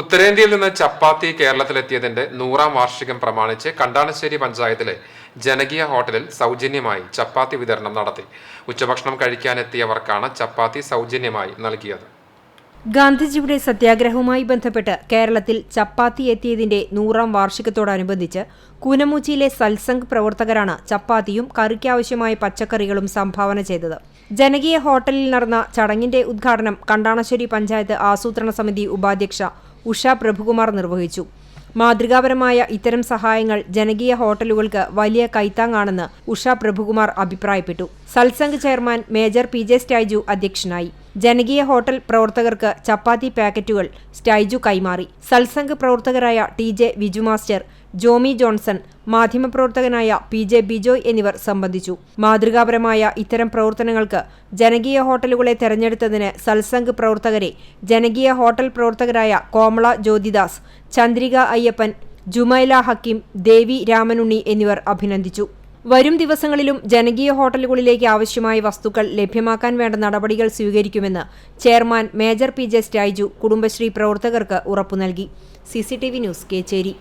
ഉത്തരേന്ത്യയിൽ നിന്ന് ചപ്പാത്തി കേരളത്തിലെത്തിയതിന്റെ നൂറാം വാർഷികം പ്രമാണിച്ച് കണ്ടാണശ്ശേരി പഞ്ചായത്തിലെ ജനകീയ ഹോട്ടലിൽ സൗജന്യമായി ചപ്പാത്തി വിതരണം നടത്തി. ഉച്ചഭക്ഷണം കഴിക്കാനെത്തിയവർക്കാണ് ചപ്പാത്തി സൗജന്യമായി നൽകിയത്. ഗാന്ധിജിയുടെ സത്യാഗ്രഹവുമായി ബന്ധപ്പെട്ട് കേരളത്തിൽ ചപ്പാത്തി എത്തിയതിന്റെ നൂറാം വാർഷികത്തോടനുബന്ധിച്ച് കൂനമൂച്ചിയിലെ സത്സംഗ് പ്രവർത്തകരാണ് ചപ്പാത്തിയും കറിക്കാവശ്യമായ പച്ചക്കറികളും സംഭാവന ചെയ്തത്. ജനകീയ ഹോട്ടലിൽ നടന്ന ചടങ്ങിന്റെ ഉദ്ഘാടനം കണ്ടാണശ്ശേരി പഞ്ചായത്ത് ആസൂത്രണ സമിതി ഉപാധ്യക്ഷ ഉഷ പ്രഭുകുമാർ നിർവഹിച്ചു. മാതൃകാപരമായ ഇത്തരം സഹായങ്ങൾ ജനകീയ ഹോട്ടലുകൾക്ക് വലിയ കൈത്താങ്ങാണെന്ന് ഉഷ പ്രഭുകുമാർ അഭിപ്രായപ്പെട്ടു. Satsang chairman major P J Staiju അധ്യക്ഷനായി. ജനകീയ ഹോട്ടൽ പ്രവർത്തകർക്ക് ചപ്പാത്തി പാക്കറ്റുകൾ സ്റ്റൈജു കൈമാറി. സത്സംഗ് പ്രവർത്തകരായ T J Viju master Jomy Johnson മാധ്യമപ്രവർത്തകനായ P J Bijoy എന്നിവർ സംബന്ധിച്ചു. മാതൃകാപരമായ ഇത്തരം പ്രവർത്തനങ്ങൾക്ക് ജനകീയ ഹോട്ടലുകളെ തെരഞ്ഞെടുത്തതിന് സത്സംഗ് പ്രവർത്തകരെ ജനകീയ ഹോട്ടൽ പ്രവർത്തകരായ കോമള ജ്യോതിദാസ് ചന്ദ്രിക അയ്യപ്പൻ ജുമൈല ഹക്കീം ദേവി രാമനുണ്ണി എന്നിവർ അഭിനന്ദിച്ചു. വരും ദിവസങ്ങളിലും ജനകീയ ഹോട്ടലുകളിലേക്ക് ആവശ്യമായ വസ്തുക്കൾ ലഭ്യമാക്കാൻ വേണ്ട നടപടികൾ സ്വീകരിക്കുമെന്ന് chairman major P J Staiju Kudumbashree പ്രവർത്തകർക്ക് ഉറപ്പു നൽകി. CCTV news Kechery.